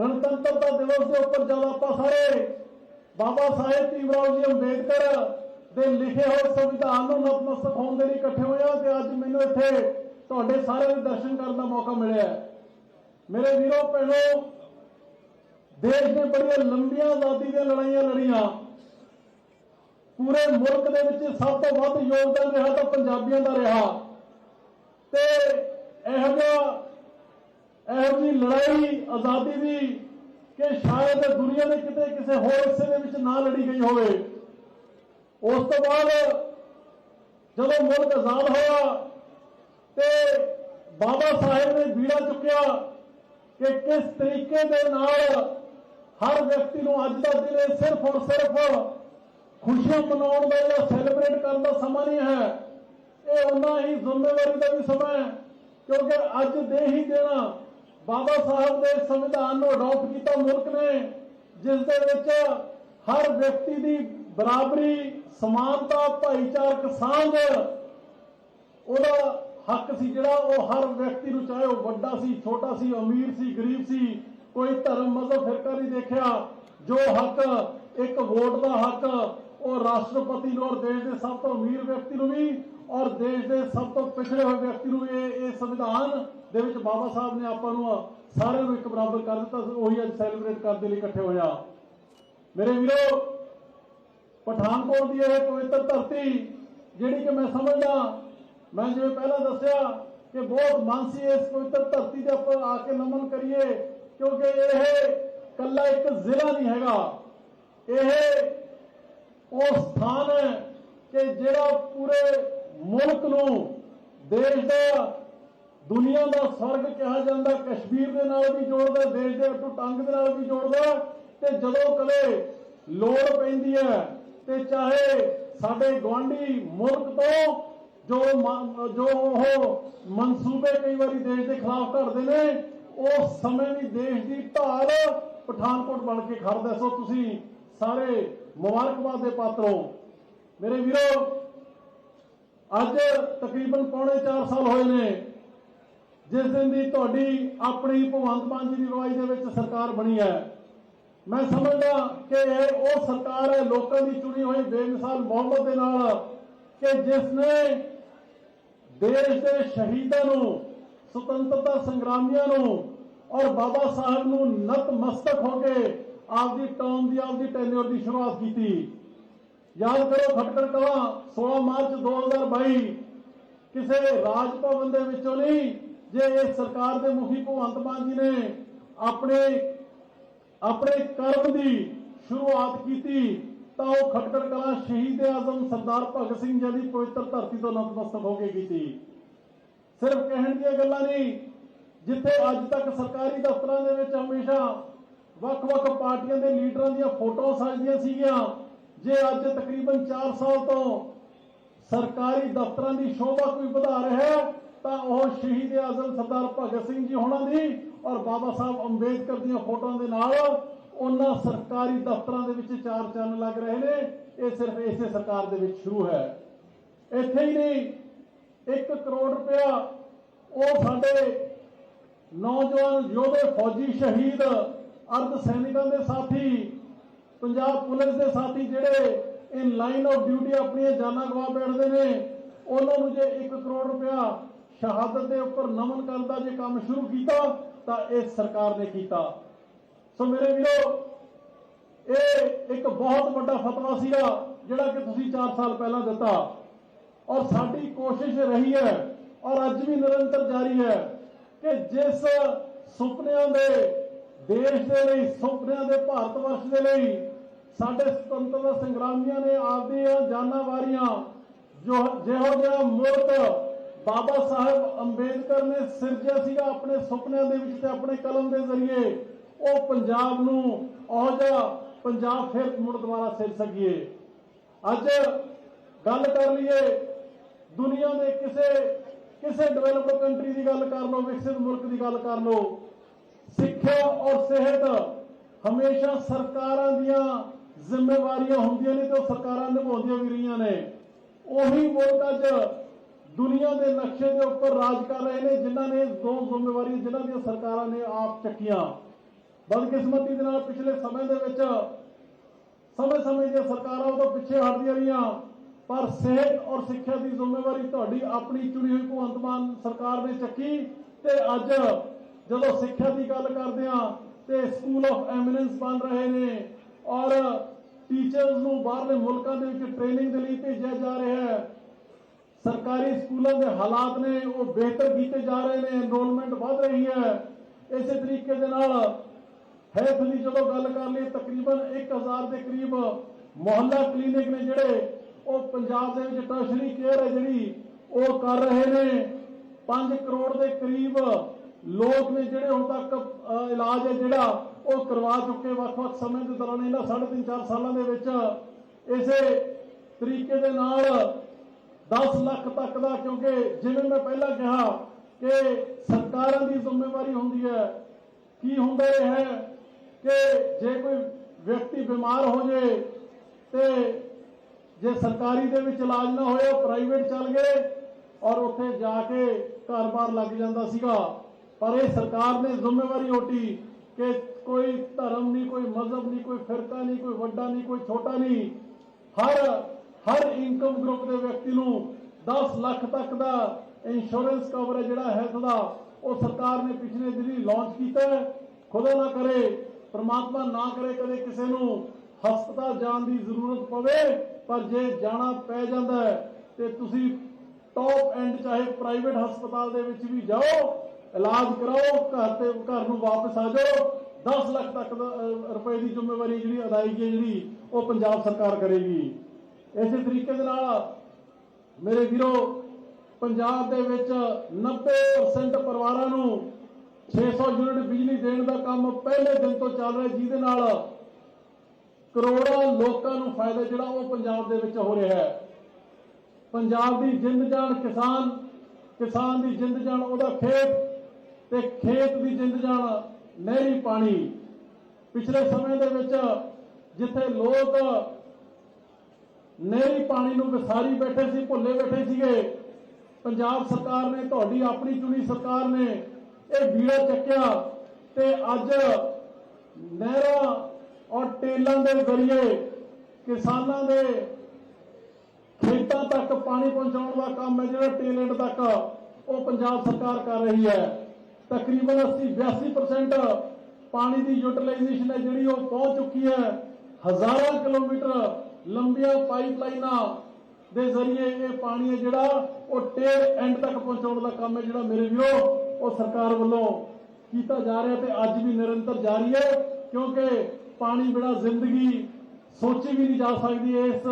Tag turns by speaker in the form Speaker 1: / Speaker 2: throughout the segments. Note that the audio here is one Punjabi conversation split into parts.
Speaker 1: ਗਣਤੰਤਰਤਾ ਦਿਵਸ ਦੇ ਉੱਪਰ ਜਦ ਆਪਾਂ ਸਾਰੇ ਬਾਬਾ ਸਾਹਿਬ ਭੀਮਰਾਓ ਜੀ ਅੰਬੇਦਕਰ ਦੇ ਲਿਖੇ ਹੋਏ ਸੰਵਿਧਾਨ ਨੂੰ ਨਤਮਸਤਕ ਹੋਣ ਦੇ ਲਈ ਇਕੱਠੇ ਹੋਏ ਹਾਂ ਤੇ ਅੱਜ ਮੈਨੂੰ ਇੱਥੇ ਤੁਹਾਡੇ ਸਾਰਿਆਂ ਦੇ ਦਰਸ਼ਨ ਕਰਨ ਦਾ ਮੌਕਾ ਮਿਲਿਆ ਮੇਰੇ ਵੀਰੋ, ਭੈਣੋ, ਦੇਸ਼ ਨੇ ਬੜੀਆਂ ਲੰਬੀਆਂ ਆਜ਼ਾਦੀ ਦੀਆਂ ਲੜਾਈਆਂ ਲੜੀਆਂ। ਪੂਰੇ ਮੁਲਕ ਦੇ ਵਿੱਚ ਸਭ ਤੋਂ ਵੱਧ ਯੋਗਦਾਨ ਰਿਹਾ ਤਾਂ ਪੰਜਾਬੀਆਂ ਦਾ ਰਿਹਾ। ਤੇ ਇਹੋ ਜਿਹਾ ਇਹੋ ਜਿਹੀ ਲੜਾਈ, ਆਜ਼ਾਦੀ ਦੀ ਕਿ ਸ਼ਾਇਦ ਦੁਨੀਆ ਦੇ ਕਿਤੇ ਕਿਸੇ ਹੋਰ ਹਿੱਸੇ ਦੇ ਵਿੱਚ ਨਾ ਲੜੀ ਗਈ ਹੋਵੇ। ਉਸ ਤੋਂ ਬਾਅਦ ਜਦੋਂ ਮੁਲਕ ਆਜ਼ਾਦ ਹੋਇਆ ਤੇ ਬਾਬਾ ਸਾਹਿਬ ਨੇ ਬੀੜਾ ਚੁੱਕਿਆ ਕਿ ਕਿਸ ਤਰੀਕੇ ਦੇ ਨਾਲ ਹਰ ਵਿਅਕਤੀ ਨੂੰ ਅੱਜ ਦਾ ਦਿਨ ਇਹ ਸਿਰਫ ਔਰ ਸਿਰਫ ਖੁਸ਼ੀਆਂ ਮਨਾਉਣ ਦਾ ਜਾਂ ਸੈਲੀਬ੍ਰੇਟ ਕਰਨ ਦਾ ਸਮਾਂ ਨਹੀਂ ਹੈ। ਇਹ ਉਹਨਾਂ ਹੀ ਜ਼ਿੰਮੇਵਾਰੀ ਦਾ ਵੀ ਸਮਾਂ ਹੈ, ਕਿਉਂਕਿ ਅੱਜ ਦੇ ਹੀ ਦੇਣਾ ਬਾਬਾ ਸਾਹਿਬ ਦੇ ਸੰਵਿਧਾਨ ਨੂੰ ਅਡਾਪਟ ਕੀਤਾ ਮੁਲਕ ਨੇ, ਜਿਸ ਦੇ ਵਿੱਚ ਹਰ ਵਿਅਕਤੀ ਦੀ ਬਰਾਬਰੀ, ਸਮਾਨਤਾ, ਭਾਈਚਾਰਕ ਸਾਂਝ, ਉਹਦਾ ਹੱਕ ਸੀ ਜਿਹੜਾ ਉਹ ਹਰ ਵਿਅਕਤੀ ਨੂੰ, ਚਾਹੇ ਉਹ ਵੱਡਾ ਸੀ, ਛੋਟਾ ਸੀ, ਅਮੀਰ ਸੀ, ਗਰੀਬ ਸੀ, ਕੋਈ ਧਰਮ, ਮਜ਼ਹਬ, ਫਿਰਕਾ ਨਹੀਂ ਦੇਖਿਆ, ਜੋ ਹੱਕ, ਇੱਕ ਵੋਟ ਦਾ ਹੱਕ, ਉਹ ਰਾਸ਼ਟਰਪਤੀ ਨੂੰ ਔਰ ਦੇਸ਼ ਦੇ ਸਭ ਤੋਂ ਅਮੀਰ ਵਿਅਕਤੀ ਨੂੰ ਵੀ, ਔਰ ਦੇਸ਼ ਦੇ ਸਭ ਤੋਂ ਪਿਛੜੇ ਹੋਏ ਵਿਅਕਤੀ ਨੂੰ ਵੀ ਇਹ ਇਹ ਸੰਵਿਧਾਨ ਦੇ ਵਿੱਚ ਬਾਬਾ ਸਾਹਿਬ ਨੇ ਆਪਾਂ ਨੂੰ ਸਾਰਿਆਂ ਨੂੰ ਇੱਕ ਬਰਾਬਰ ਕਰ ਦਿੱਤਾ ਉਹੀ ਅੱਜ ਸੈਲੀਬ੍ਰੇਟ ਕਰਨ ਦੇ ਲਈ ਇਕੱਠੇ ਹੋਇਆ ਮੇਰੇ ਵੀਰੋ, ਪਠਾਨਕੋਟ ਦੀ ਇਹ ਪਵਿੱਤਰ ਧਰਤੀ, ਜਿਹੜੀ ਕਿ ਮੈਂ ਸਮਝਦਾ, ਮੈਂ ਜਿਵੇਂ ਪਹਿਲਾਂ ਦੱਸਿਆ ਕਿ ਬਹੁਤ ਮਨ ਇਸ ਪਵਿੱਤਰ ਧਰਤੀ ਦੇ ਉੱਪਰ ਆ ਕੇ ਨਮਨ ਕਰੀਏ, ਕਿਉਂਕਿ ਇਹ ਕੱਲਾ ਇੱਕ ਜ਼ਿਲ੍ਹਾ ਨਹੀਂ ਹੈਗਾ। ਇਹ ਉਹ ਸਥਾਨ ਹੈ ਕਿ ਜਿਹੜਾ ਪੂਰੇ ਮੁਲਕ ਨੂੰ, ਦੇਸ਼ ਦਾ ਦੁਨੀਆ ਦਾ ਸਵਰਗ ਕਿਹਾ ਜਾਂਦਾ, ਕਸ਼ਮੀਰ ਦੇ ਨਾਲ ਵੀ ਜੋੜਦਾ, ਦੇਸ਼ ਦੇ ਅਟੂ ਟੰਗ ਦੇ ਨਾਲ ਵੀ ਜੋੜਦਾ, ਤੇ ਜਦੋਂ ਕਦੇ ਲੋੜ ਪੈਂਦੀ ਹੈ, ਤੇ ਚਾਹੇ ਸਾਡੇ ਗਵਾਂਢੀ ਮੁਲਕ ਤੋਂ ਜੋ ਜੋ ਉਹ ਮਨਸੂਬੇ ਕਈ ਵਾਰੀ ਦੇਸ਼ ਦੇ ਖਿਲਾਫ ਧਰਦੇ ਨੇ ਉਸ ਸਮੇਂ ਵੀ ਦੇਸ਼ ਦੀ ਢਾਲ ਪਠਾਨਕੋਟ ਬਣ ਕੇ ਖੜਦਾ ਸੋ ਤੁਸੀਂ ਸਾਰੇ ਮੁਬਾਰਕਬਾਦ ਦੇ ਪਾਤਰੋ ਮੇਰੇ ਵੀਰੋ, ਅੱਜ ਤਕਰੀਬਨ ਪੌਣੇ 4 ਸਾਲ ਹੋਏ ਨੇ। ਜਿਸ ਦਿਨ ਦੀ ਤੁਹਾਡੀ ਆਪਣੀ ਭਗਵੰਤ ਮਾਨ ਜੀ ਦੀ ਅਗਵਾਈ ਦੇ ਵਿੱਚ ਸਰਕਾਰ ਬਣੀ ਹੈ, ਮੈਂ ਸਮਝਦਾ ਕਿ ਇਹ ਉਹ ਸਰਕਾਰ ਹੈ, ਲੋਕਾਂ ਦੀ ਚੁਣੀ ਹੋਈ ਬੇਮਿਸਾਲ ਮੁਹੱਬਤ ਦੇ ਨਾਲ ਕਿ ਜਿਸ ਨੇ ਦੇਸ਼ ਦੇ ਸ਼ਹੀਦਾਂ ਨੂੰ, ਸੁਤੰਤਰਤਾ ਸੰਗਰਾਮੀਆਂ ਨੂੰ ਔਰ ਬਾਬਾ ਸਾਹਿਬ ਨੂੰ ਨਤਮਸਤਕ ਹੋ ਕੇ ਆਪਦੀ ਟਰਮ ਦੀ ਆਪਦੀ ਟੈਨਿਓਰ ਦੀ ਸ਼ੁਰੂਆਤ ਕੀਤੀ। ਯਾਦ ਕਰੋ ਖਟਕੜ ਕਲਾ 16 ਮਾਰਚ 2022 ਕਿਸੇ ਰਾਜ ਭਵਨ ਦੇ ਵਿੱਚੋਂ ਨਹੀਂ ਜੇ ਇਹ ਸਰਕਾਰ ਦੇ ਮੁਖੀ ਭਗਵੰਤ ਮਾਨ ਜੀ ਨੇ ਆਪਣੇ ਆਪਣੇ ਕਰਮ ਦੀ ਸ਼ੁਰੂਆਤ ਕੀਤੀ, ਤਾਂ ਉਹ ਖਟਕੜ ਕਲਾਂ ਸ਼ਹੀਦ ਆਜ਼ਮ ਸਰਦਾਰ ਭਗਤ ਸਿੰਘ ਜੀ ਦੀ ਪਵਿੱਤਰ ਧਰਤੀ ਤੋਂ ਨਤਮਸਤਕ ਹੋ ਕੇ ਕੀਤੀ। ਸਿਰਫ ਕਹਿਣ ਦੀਆਂ ਗੱਲਾਂ ਨਹੀਂ, ਜਿੱਥੇ ਅੱਜ ਤੱਕ ਸਰਕਾਰੀ ਦਫ਼ਤਰਾਂ ਦੇ ਵਿੱਚ ਹਮੇਸ਼ਾ ਵੱਖ-ਵੱਖ ਪਾਰਟੀਆਂ ਦੇ ਲੀਡਰਾਂ ਦੀਆਂ ਫੋਟੋਆਂ ਸਜਦੀਆਂ ਸੀਗੀਆਂ, ਜੇ ਅੱਜ ਤਕਰੀਬਨ 4 ਸਾਲ ਤੋਂ ਸਰਕਾਰੀ ਦਫ਼ਤਰਾਂ ਦੀ ਸ਼ੋਭਾ ਕੋਈ ਵਧਾ ਰਿਹਾ ਹੈ ਤਾਂ ਉਹ ਸ਼ਹੀਦ ਆਜ਼ਮ ਸਰਦਾਰ ਭਗਤ ਸਿੰਘ ਜੀ ਹੋਣਾ ਦੀ ਔਰ ਬਾਬਾ ਸਾਹਿਬ ਅੰਬੇਦਕਰ ਦੀਆਂ ਫੋਟੋਆਂ ਦੇ ਨਾਲ ਉਹਨਾਂ ਸਰਕਾਰੀ ਦਫ਼ਤਰਾਂ ਦੇ ਵਿੱਚ ਚਾਰ ਚੰਨ ਲੱਗ ਰਹੇ ਨੇ। ਇਹ ਸਿਰਫ ਇਸੇ ਸਰਕਾਰ ਦੇ ਵਿੱਚ ਸ਼ੁਰੂ ਹੈ। ਇੱਥੇ ਹੀ ਨਹੀਂ 1 ਕਰੋੜ ਰੁਪਇਆ ਉਹ ਸਾਡੇ ਨੌਜਵਾਨ ਯੋਧੇ ਫੌਜੀ ਸ਼ਹੀਦ ਅਰਧ ਸੈਨਿਕਾਂ ਦੇ ਸਾਥੀ, ਪੰਜਾਬ ਪੁਲਿਸ ਦੇ ਸਾਥੀ ਜਿਹੜੇ ਇਨ ਲਾਈਨ ਆਫ ਡਿਊਟੀ ਆਪਣੀਆਂ ਜਾਨਾਂ ਗਵਾ ਬੈਠਦੇ ਨੇ, ਉਹਨਾਂ ਨੂੰ ਜੇ 1 ਕਰੋੜ ਰੁਪਇਆ ਸ਼ਹਾਦਤ ਦੇ ਉੱਪਰ ਨਮਨ ਕਰਨ ਦਾ ਜੇ ਕੰਮ ਸ਼ੁਰੂ ਕੀਤਾ, ਤਾਂ ਇਹ ਸਰਕਾਰ ਨੇ ਕੀਤਾ। ਸੋ ਮੇਰੇ ਵੀਰੋ, ਇਹ ਇੱਕ ਬਹੁਤ ਵੱਡਾ ਫਤਵਾ ਸੀਗਾ, ਜਿਹੜਾ ਕਿ ਤੁਸੀਂ 4 ਸਾਲ ਪਹਿਲਾਂ ਦਿੱਤਾ। ਔਰ ਸਾਡੀ ਕੋਸ਼ਿਸ਼ ਰਹੀ ਹੈ, ਔਰ ਅੱਜ ਵੀ ਨਿਰੰਤਰ ਜਾਰੀ ਹੈ, ਕਿ ਜਿਸ ਸੁਪਨਿਆਂ ਦੇ, ਦੇਸ਼ ਦੇ ਲਈ, ਸੁਪਨਿਆਂ ਦੇ ਭਾਰਤ ਵਰਸ਼ ਦੇ ਲਈ ਸਾਡੇ ਸੁਤੰਤਰਤਾ ਸੰਗਰਾਮੀਆਂ ਨੇ ਆਪਦੀਆਂ ਜਾਨਾਂ ਵਾਰੀਆਂ, ਜੋ ਜਿਹੋ ਜਿਹਾ ਮੁਲਕ ਬਾਬਾ ਸਾਹਿਬ ਅੰਬੇਦਕਰ ਨੇ ਸਿਰਜਿਆ ਸੀਗਾ ਆਪਣੇ ਸੁਪਨਿਆਂ ਦੇ ਵਿੱਚ ਤੇ ਆਪਣੇ ਕਲਮ ਦੇ ਜ਼ਰੀਏ। ਉਹ ਪੰਜਾਬ ਨੂੰ ਉਹ ਜਿਹਾ ਪੰਜਾਬ ਫਿਰ ਮੁੜ ਦੁਬਾਰਾ ਸਿਰ ਸਕੀਏ ਅੱਜ ਗੱਲ ਕਰ ਲਈਏ ਦੁਨੀਆ ਦੇ ਕਿਸੇ ਕਿਸੇ ਡਿਵੈਲਪਡ ਕੰਟਰੀ ਦੀ ਗੱਲ ਕਰ ਲਓ, ਵਿਕਸਿਤ ਮੁਲਕ ਦੀ ਗੱਲ ਕਰ ਲਓ। ਸਿੱਖਿਆ ਔਰ ਸਿਹਤ ਹਮੇਸ਼ਾ ਸਰਕਾਰਾਂ ਦੀਆਂ ਜ਼ਿੰਮੇਵਾਰੀਆਂ ਹੁੰਦੀਆਂ ਨੇ ਤੇ ਉਹ ਸਰਕਾਰਾਂ ਨਿਭਾਉਂਦੀਆਂ ਵੀ ਰਹੀਆਂ ਨੇ। ਉਹੀ ਮੁਲਕ ਅੱਜ ਦੁਨੀਆ ਦੇ ਨਕਸ਼ੇ ਦੇ ਉੱਪਰ ਰਾਜ ਕਰ ਰਹੇ ਨੇ, ਜਿਨ੍ਹਾਂ ਨੇ ਦੋ ਜ਼ਿੰਮੇਵਾਰੀਆਂ, ਜਿਨ੍ਹਾਂ ਦੀਆਂ ਸਰਕਾਰਾਂ ਨੇ ਆਪ ਚੱਕੀਆਂ। ਬਦਕਿਸਮਤੀ ਦੇ ਨਾਲ ਪਿਛਲੇ ਸਮੇਂ ਦੇ ਵਿੱਚ ਸਮੇਂ ਸਮੇਂ ਦੀਆਂ ਸਰਕਾਰਾਂ ਉਹ ਤੋਂ ਪਿੱਛੇ ਹਟਦੀਆਂ ਰਹੀਆਂ। ਪਰ ਸਿਹਤ ਔਰ ਸਿੱਖਿਆ ਦੀ ਜ਼ਿੰਮੇਵਾਰੀ ਤੁਹਾਡੀ ਆਪਣੀ ਚੁਣੀ ਹੋਈ ਭਗਵੰਤ ਮਾਨ ਸਰਕਾਰ ਨੇ ਚੱਕੀ ਤੇ ਅੱਜ ਜਦੋਂ ਸਿੱਖਿਆ ਦੀ ਗੱਲ ਕਰਦੇ ਆ ਤੇ ਸਕੂਲ ਆਫ ਐਮੀਨੈਂਸ ਬਣ ਰਹੇ ਨੇ ਔਰ ਟੀਚਰਸ ਨੂੰ ਬਾਹਰਲੇ ਮੁਲਕਾਂ ਦੇ ਵਿੱਚ ਟ੍ਰੇਨਿੰਗ ਦੇ ਲਈ ਭੇਜਿਆ ਜਾ ਰਿਹਾ ਹੈ। ਸਰਕਾਰੀ ਸਕੂਲਾਂ ਦੇ ਹਾਲਾਤ ਨੇ, ਉਹ ਬਿਹਤਰ ਕੀਤੇ ਜਾ ਰਹੇ ਨੇ ਐਨਰੋਲਮੈਂਟ ਵਧ ਰਹੀ ਹੈ। ਇਸੇ ਤਰੀਕੇ ਦੇ ਨਾਲ ਹੈਲਥ ਦੀ ਜਦੋਂ ਗੱਲ ਕਰ ਲਈ ਤਕਰੀਬਨ 1000 ਦੇ ਕਰੀਬ ਮੁਹੱਲਾ ਕਲੀਨਿਕ ਨੇ ਜਿਹੜੇ, ਉਹ ਪੰਜਾਬ ਦੇ ਵਿੱਚ ਟਰਸ਼ਰੀ ਕੇਅਰ ਹੈ ਜਿਹੜੀ, ਉਹ ਕਰ ਰਹੇ ਨੇ। 5 ਕਰੋੜ ਦੇ ਕਰੀਬ ਲੋਕ ਨੇ ਜਿਹੜੇ ਹੁਣ ਤੱਕ ਇਲਾਜ ਹੈ ਜਿਹੜਾ, ਉਹ ਕਰਵਾ ਚੁੱਕੇ ਵੱਖ-ਵੱਖ ਸਮੇਂ ਦੇ ਦੌਰਾਨ ਇਹਨਾਂ 3.5 4 ਸਾਲਾਂ ਦੇ ਵਿੱਚ ਇਸੇ ਤਰੀਕੇ ਦੇ ਨਾਲ 10 ਲੱਖ ਤੱਕ ਦਾ, ਕਿਉਂਕਿ ਜਿਵੇਂ ਮੈਂ ਪਹਿਲਾਂ ਕਿਹਾ ਕਿ ਸਰਕਾਰਾਂ ਦੀ ਜ਼ਿੰਮੇਵਾਰੀ ਹੁੰਦੀ ਹੈ, ਕੀ ਹੁੰਦਾ ਇਹ ਹੈ ਕਿ ਜੇ ਕੋਈ ਵਿਅਕਤੀ ਬਿਮਾਰ ਹੋ ਜੇ ਤੇ ਜੇ ਸਰਕਾਰੀ ਦੇ ਵਿੱਚ ਇਲਾਜ ਨਾ ਹੋਇਆ ਪ੍ਰਾਈਵੇਟ ਚੱਲ ਗਏ ਔਰ ਉੱਥੇ ਜਾ ਕੇ ਘਰ-ਬਾਰ ਲੱਗ ਜਾਂਦਾ ਸੀਗਾ। ਪਰ ਇਹ ਸਰਕਾਰ ਨੇ ਜ਼ਿੰਮੇਵਾਰੀ ਓਟੀ ਕਿ ਕੋਈ ਧਰਮ ਨਹੀਂ, ਕੋਈ ਮਜ਼ਹਬ ਨਹੀਂ, ਕੋਈ ਫਿਰਕਾ ਨਹੀਂ, ਕੋਈ ਵੱਡਾ ਨਹੀਂ, ਕੋਈ ਛੋਟਾ ਨਹੀਂ। ਹਰ ਹਰ ਇਨਕਮ ਗਰੁੱਪ ਦੇ ਵਿਅਕਤੀ ਨੂੰ 10 ਲੱਖ ਤੱਕ ਦਾ ਇੰਸ਼ੋਰੈਂਸ ਕਵਰ ਜਿਹੜਾ ਹੈਲਥ ਦਾ ਉਹ ਸਰਕਾਰ ਨੇ ਪਿਛਲੇ ਦਿਨੀ ਲਾਂਚ ਕੀਤਾ ਖੁਦਾ ਨਾ ਕਰੇ, ਪ੍ਰਮਾਤਮਾ ਨਾ ਕਰੇ ਕਦੇ ਕਿਸੇ ਨੂੰ ਹਸਪਤਾਲ ਜਾਣ ਦੀ ਜ਼ਰੂਰਤ ਪਵੇ, ਪਰ ਜੇ ਜਾਣਾ ਪੈ ਜਾਂਦਾ ਤੇ ਤੁਸੀਂ ਟੌਪ ਐਂਡ ਚਾਹੇ ਪ੍ਰਾਈਵੇਟ ਹਸਪਤਾਲ ਦੇ ਵਿੱਚ ਵੀ ਜਾਓ, ਇਲਾਜ ਕਰਾਓ, ਘਰ ਤੇ ਘਰ ਨੂੰ ਵਾਪਸ ਆ ਜਾਓ 10 ਲੱਖ ਤੱਕ ਰੁਪਏ ਦੀ ਜ਼ਿੰਮੇਵਾਰੀ ਜਿਹੜੀ, ਅਦਾਇਗੀ ਜਿਹੜੀ, ਉਹ ਪੰਜਾਬ ਸਰਕਾਰ ਕਰੇਗੀ। ਇਸੇ ਤਰੀਕੇ ਦੇ ਨਾਲ ਮੇਰੇ ਵੀਰੋ, ਪੰਜਾਬ ਦੇ ਵਿੱਚ 90% ਪਰਿਵਾਰਾਂ ਨੂੰ 600 ਯੂਨਿਟ ਬਿਜਲੀ ਦੇਣ ਦਾ ਕੰਮ ਪਹਿਲੇ ਦਿਨ ਤੋਂ ਚੱਲ ਰਿਹਾ, ਜਿਹਦੇ ਨਾਲ ਕਰੋੜਾਂ ਲੋਕਾਂ ਨੂੰ ਫਾਇਦਾ ਜਿਹੜਾ ਉਹ ਪੰਜਾਬ ਦੇ ਵਿੱਚ ਹੋ ਰਿਹਾ ਹੈ। ਪੰਜਾਬ ਦੀ ਜਿੰਦ ਜਾਨ ਕਿਸਾਨ ਕਿਸਾਨ ਦੀ ਜਿੰਦ ਜਾਨ ਉਹਦਾ ਖੇਤ ਤੇ ਖੇਤ ਦੀ ਜਿੰਦ ਜਾਨ ਨਹਿਰੀ ਪਾਣੀ। ਪਿਛਲੇ ਸਮੇਂ ਦੇ ਵਿੱਚ ਜਿੱਥੇ ਲੋਕ ਨਹਿਰੀ ਪਾਣੀ ਨੂੰ ਵਿਸਾਰੀ ਬੈਠੇ ਸੀ, ਭੁੱਲੇ ਬੈਠੇ ਸੀਗੇ। ਪੰਜਾਬ ਸਰਕਾਰ ਨੇ, ਤੁਹਾਡੀ ਆਪਣੀ ਚੁਣੀ ਸਰਕਾਰ ਨੇ ਇਹ ਵੀੜਾ ਚੱਕਿਆ ਤੇ ਅੱਜ ਨਹਿਰਾਂ ਔਰ ਟੇਲਾਂ ਦੇ ਜ਼ਰੀਏ ਕਿਸਾਨਾਂ ਦੇ ਖੇਤਾਂ ਤੱਕ ਪਾਣੀ ਪਹੁੰਚਾਉਣ ਦਾ ਕੰਮ ਹੈ, ਜਿਹੜਾ ਟੇਲੈਂਟ ਤੱਕ ਉਹ ਪੰਜਾਬ ਸਰਕਾਰ ਕਰ ਰਹੀ ਹੈ। ਤਕਰੀਬਨ 80 82% ਪਾਣੀ ਦੀ ਯੂਟਿਲਾਈਜੇਸ਼ਨ ਹੈ, ਜਿਹੜੀ ਉਹ ਪਹੁੰਚ ਚੁੱਕੀ ਹੈ। ਹਜ਼ਾਰਾਂ ਕਿਲੋਮੀਟਰ ਲੰਬੀਆਂ ਪਾਈਪਲਾਈਨਾਂ ਦੇ ਜ਼ਰੀਏ ਇਹ ਪਾਣੀ ਹੈ ਜਿਹੜਾ ਉਹ ਟੇਲ ਐਂਡ ਤੱਕ ਪਹੁੰਚਾਉਣ ਦਾ ਕੰਮ ਹੈ ਜਿਹੜਾ ਮੇਰੇ ਵੀਰੋ, ਉਹ ਸਰਕਾਰ ਵੱਲੋਂ ਕੀਤਾ ਜਾ ਰਿਹਾ ਤੇ ਅੱਜ ਵੀ ਨਿਰੰਤਰ ਜਾਰੀ ਹੈ, ਕਿਉਂਕਿ ਪਾਣੀ ਬਿਨਾ ਜ਼ਿੰਦਗੀ ਸੋਚੀ ਵੀ ਨਹੀਂ ਜਾ ਸਕਦੀ। ਇਸ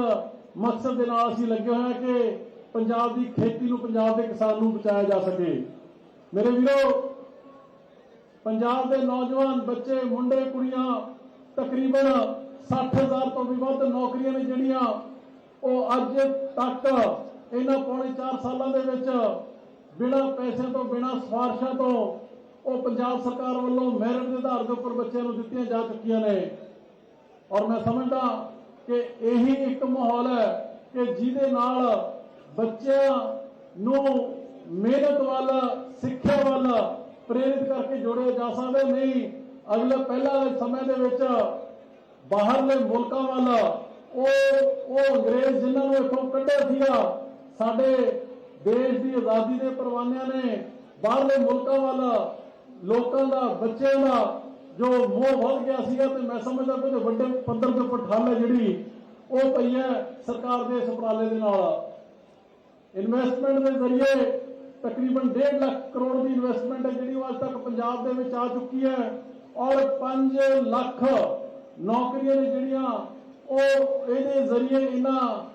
Speaker 1: ਮਕਸਦ ਦੇ ਨਾਲ ਅਸੀਂ ਲੱਗੇ ਹੋਇਆ ਕਿ ਪੰਜਾਬ ਦੀ ਖੇਤੀ ਨੂੰ, ਪੰਜਾਬ ਦੇ ਕਿਸਾਨ ਨੂੰ ਬਚਾਇਆ ਜਾ ਸਕੇ। ਮੇਰੇ ਵੀਰੋ, ਪੰਜਾਬ ਦੇ ਨੌਜਵਾਨ ਬੱਚੇ, ਮੁੰਡੇ, ਕੁੜੀਆਂ ਤਕਰੀਬਨ 60000 ਤੋਂ ਵੀ ਵੱਧ ਨੌਕਰੀਆਂ ਨੇ ਜਿਹੜੀਆਂ ਉਹ ਅੱਜ ਤੱਕ ਇਹਨਾਂ ਪੌਣੇ 4 ਸਾਲਾਂ ਦੇ ਵਿੱਚ ਬਿਨਾਂ ਪੈਸੇ ਤੋਂ, ਬਿਨਾਂ ਸਿਫਾਰਸ਼ਾਂ ਤੋਂ ਉਹ ਪੰਜਾਬ ਸਰਕਾਰ ਵੱਲੋਂ ਮੈਰਿਟ ਦੇ ਆਧਾਰ ਦੇ ਉੱਪਰ ਬੱਚਿਆਂ ਨੂੰ ਦਿੱਤੀਆਂ ਜਾ ਚੁੱਕੀਆਂ ਨੇ। ਔਰ ਮੈਂ ਸਮਝਦਾ ਕਿ ਇਹੀ ਇੱਕ ਮਾਹੌਲ ਹੈ ਕਿ ਜਿਹਦੇ ਨਾਲ ਬੱਚਿਆਂ ਨੂੰ ਮਿਹਨਤ ਵੱਲ, ਸਿੱਖਿਆ ਵੱਲ ਪ੍ਰੇਰਿਤ ਕਰਕੇ ਜੋੜਿਆ ਜਾ ਸਕਦਾ। ਨਹੀਂ, ਅਗਲੇ ਪਹਿਲਾਂ ਸਮੇਂ ਦੇ ਵਿੱਚ ਬਾਹਰਲੇ ਮੁਲਕਾਂ ਵੱਲ ਉਹ ਉਹ ਅੰਗਰੇਜ਼ ਜਿਨ੍ਹਾਂ ਨੂੰ ਇੱਥੋਂ ਕੱਢਿਆ ਸੀਗਾ, ਸਾਡੇ ਦੇਸ਼ ਦੀ ਆਜ਼ਾਦੀ ਦੇ ਪਰਵਾਨਿਆਂ ਨੇ ਬਾਹਰਲੇ ਮੁਲਕਾਂ ਵੱਲ ਲੋਕਾਂ ਦਾ, ਬੱਚਿਆਂ ਦਾ ਜੋ ਮੋਹ ਵੱਧ ਗਿਆ ਸੀਗਾ ਤੇ ਮੈਂ ਸਮਝਦਾ ਕਿ ਵੱਡੇ ਪੱਧਰ ਦੇ ਉੱਪਰ ਹੈ ਜਿਹੜੀ, ਉਹ ਪਈ ਹੈ ਸਰਕਾਰ ਦੇ ਇਸ ਉਪਰਾਲੇ ਦੇ ਨਾਲ। ਇਨਵੈਸਟਮੈਂਟ ਦੇ ਜ਼ਰੀਏ ਤਕਰੀਬਨ 1.5 ਲੱਖ ਕਰੋੜ ਦੀ ਇਨਵੈਸਟਮੈਂਟ ਹੈ ਜਿਹੜੀ ਉਹ ਅੱਜ ਤੱਕ ਪੰਜਾਬ ਦੇ ਵਿੱਚ ਆ ਚੁੱਕੀ ਹੈ ਔਰ 5 ਲੱਖ ਨੌਕਰੀਆਂ ਨੇ ਜਿਹੜੀਆਂ ਉਹ ਇਹਦੇ ਜ਼ਰੀਏ ਇਹਨਾਂ